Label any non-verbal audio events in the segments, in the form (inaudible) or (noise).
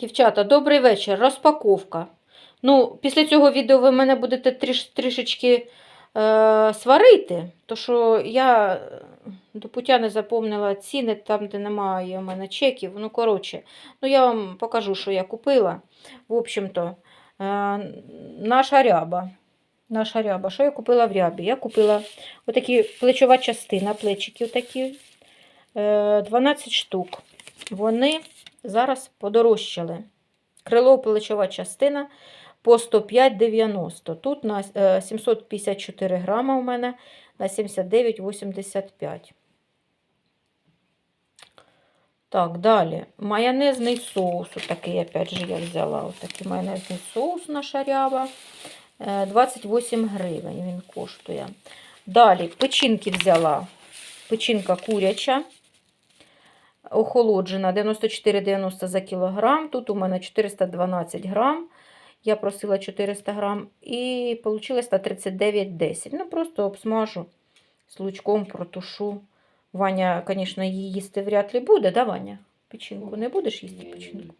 Дівчата, добрий вечір. Розпаковка. Ну, після цього відео ви мене будете тріш, трішечки е, сварити, то що я до пуття не запомнила ціни там, де немає у мене чеків. Ну, коротше, ну я вам покажу, що я купила. В общем-то, е, наша ряба. Наша ряба. Що я купила в рябі? Я купила отакі плечова частина, плечики отакі, е, 12 штук. Вони зараз подорожчали. Крило плечова частина по 105,90. Тут на е, 754 грама у мене на 79,85. Так, далі. Майонезний соус. Отакий, опять же, я взяла. Отакий майонезний соус наша ряба. Е, 28 гривень він коштує. Далі печінки взяла. Печінка куряча. Охолоджена 94,90 за кілограм. Тут у мене 412 грам. Я просила 400 грам. І вийшло на 39,10. Ну, просто обсмажу з лучком, протушу. Ваня, звісно, її їсти вряд ли буде, да, Ваня? Печінку не будеш їсти печінку?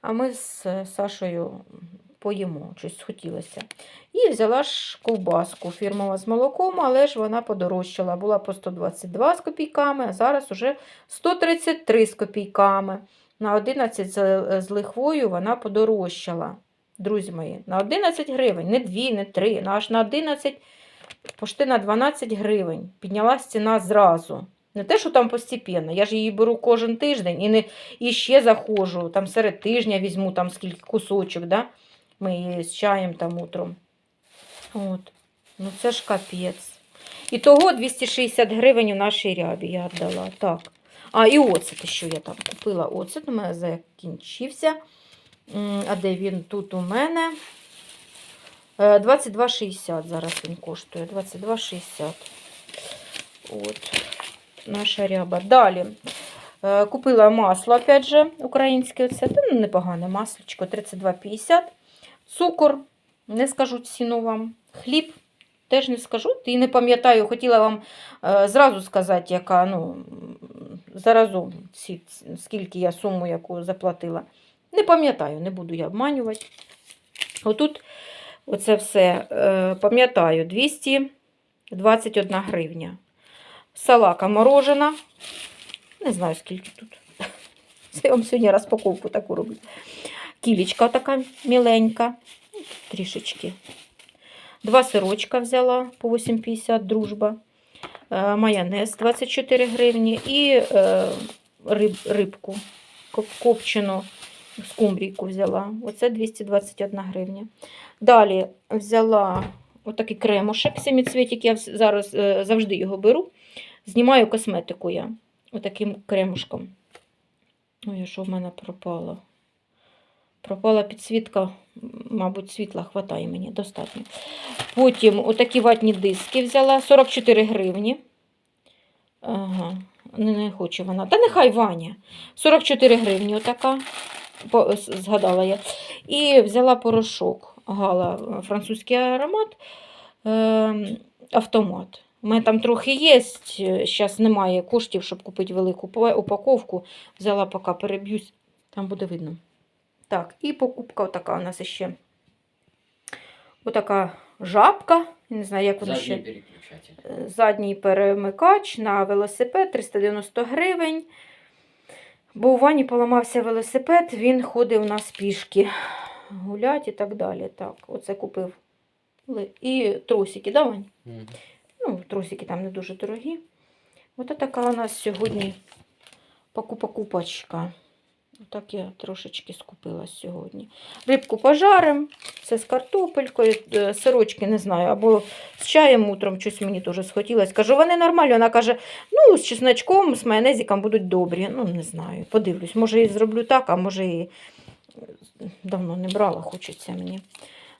А ми з Сашою поїмо, щось схотілося. І взяла ж ковбаску фірмова з молоком, але ж вона подорожчала. Була по 122 з копійками, а зараз уже 133 з копійками. На 11 з, з лихвою вона подорожчала. Друзі мої, на 11 гривень, не 2, не 3, а аж на 11, почти на 12 гривень. Піднялась ціна зразу. Не те, що там постепенно. Я ж її беру кожен тиждень і, не, і ще заходжу. Там серед тижня візьму там скільки кусочок, да? Ми її з чаєм там утром. От. Ну це ж капець. І того 260 гривень у нашій рябі я віддала. Так. А, і оцет, що я там купила. Оцет у мене закінчився. А де він тут у мене? Е, 22,60 зараз він коштує. 22,60. От. Наша ряба. Далі. Е, Купила масло, опять же, українське. Оце. Ну, непогане масличко, 32,50. Цукор, не скажу ціну вам. Хліб, теж не скажу. І не пам'ятаю, хотіла вам е, зразу сказати, яка, ну, заразом, ці, скільки я суму яку заплатила. Не пам'ятаю, не буду я обманювати. Отут оце все е, пам'ятаю 221 гривня. Салака морожена. Не знаю, скільки тут. (laughs) Це я вам сьогодні розпаковку таку роблю. Кілічка така міленька. Трішечки. Два сирочка взяла по 8,50 дружба. Е, майонез 24 гривні і е, риб, рибку копчену скумбрійку взяла. Оце 221 гривня. Далі взяла отакий кремушек семіцвітик. Я зараз е, завжди його беру. Знімаю косметику я отаким кремушком. Ой, що в мене пропало? Пропала підсвітка, мабуть, світла хватає мені достатньо. Потім отакі ватні диски взяла 44 гривні. Ага, не, не хоче вона. Та нехай Ваня. 44 гривні отака. Згадала я. І взяла порошок Гала французький аромат. Е, автомат. У мене там трохи є. Зараз немає коштів, щоб купити велику упаковку. Взяла, поки переб'юсь, там буде видно. Так, і покупка така у нас ще. Отака жабка. Не знаю, як вона ще. переключатель. Е, Задній перемикач на велосипед 390 гривень. Бо у Вані поламався велосипед, він ходив у нас пішки гулять і так далі. Так, оце купив. І тросики, да, Вань? Мгм. Ну, тросики там не дуже дорогі. Ось така у нас сьогодні покупа-купочка. Отак я трошечки скупила сьогодні. Рибку пожарим, це з картопелькою, е, сирочки не знаю, або з чаєм утром щось мені теж схотілося. Кажу, вони нормальні. Вона каже, ну, з чесночком, з майонезиком будуть добрі. Ну, не знаю, подивлюсь. Може, і зроблю так, а може і е, давно не брала, хочеться мені.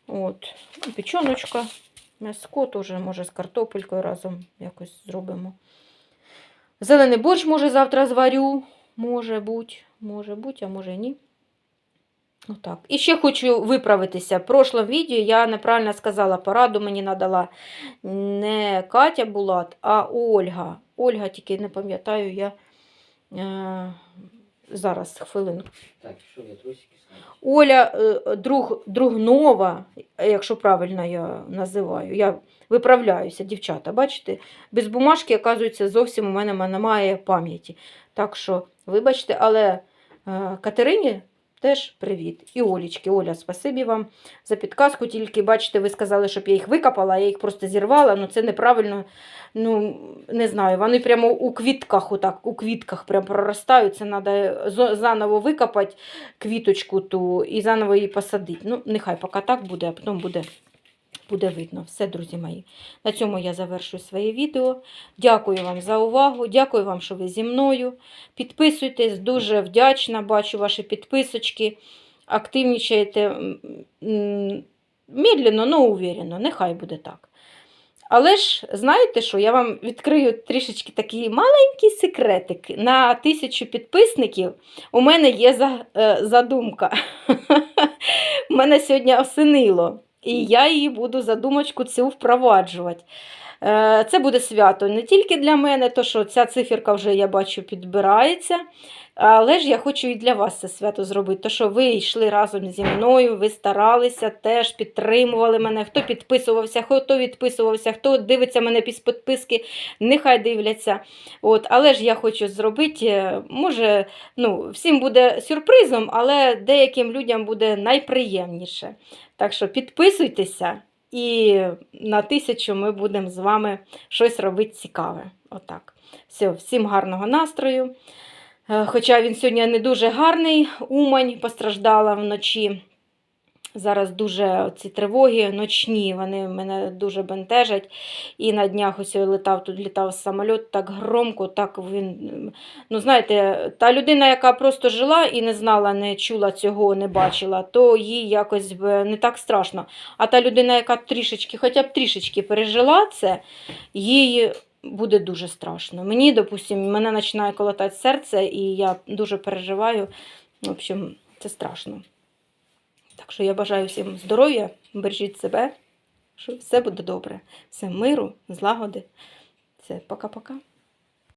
От, ну, печоночка. М'яско теж, може, з картопелькою разом якось зробимо. Зелений борщ, може, завтра зварю. Може бути, може бути, а може ні. Отак. І ще хочу виправитися. В прошлому відео я неправильно сказала, пораду мені надала не Катя Булат, а Ольга. Ольга, тільки не пам'ятаю я. Зараз, хвилинку. Так, що я трусики? Оля е, друг, Другнова, якщо правильно я називаю, я виправляюся, дівчата, бачите, без бумажки, оказується, зовсім у мене немає пам'яті. Так що, вибачте, але е, Катерині теж привіт. І Олічки. Оля, спасибі вам за підказку. Тільки, бачите, ви сказали, щоб я їх викопала, а я їх просто зірвала. Ну це неправильно. Ну, не знаю, вони прямо у квітках, отак, у квітках прям проростають. Це треба заново викопати квіточку ту і заново її посадити. Ну, нехай поки так буде, а потім буде, буде видно. Все, друзі мої. На цьому я завершую своє відео. Дякую вам за увагу. Дякую вам, що ви зі мною. Підписуйтесь, дуже вдячна, бачу ваші підписочки. Активнічаєте медленно, але уверенно. Нехай буде так. Але ж, знаєте що, я вам відкрию трішечки такий маленький секретик. На тисячу підписників у мене є е, задумка. (laughs) Мене сьогодні осенило. І я її буду задумочку цю впроваджувати. Е, Це буде свято не тільки для мене, то що ця циферка вже, я бачу, підбирається. Але ж я хочу і для вас це свято зробити. То, що ви йшли разом зі мною, ви старалися, теж підтримували мене. Хто підписувався, хто відписувався, хто дивиться мене під підписки, нехай дивляться. От, але ж я хочу зробити, е, може, ну, всім буде сюрпризом, але деяким людям буде найприємніше. Так що підписуйтеся, і на тисячу ми будемо з вами щось робити цікаве. Отак. Все, всім гарного настрою. Е, Хоча він сьогодні не дуже гарний, Умань постраждала вночі. Зараз дуже ці тривоги ночні, вони мене дуже бентежать. І на днях ось летав, тут літав самоліт так громко, так він. Ну, знаєте, та людина, яка просто жила і не знала, не чула цього, не бачила, то їй якось не так страшно. А та людина, яка трішечки, хоча б трішечки пережила це, їй буде дуже страшно. Мені, допустимо, мене починає колотати серце, і я дуже переживаю. В общем, це страшно. Так що я бажаю всім здоров'я, бережіть себе, що все буде добре. Все миру, злагоди. Все, пока-пока.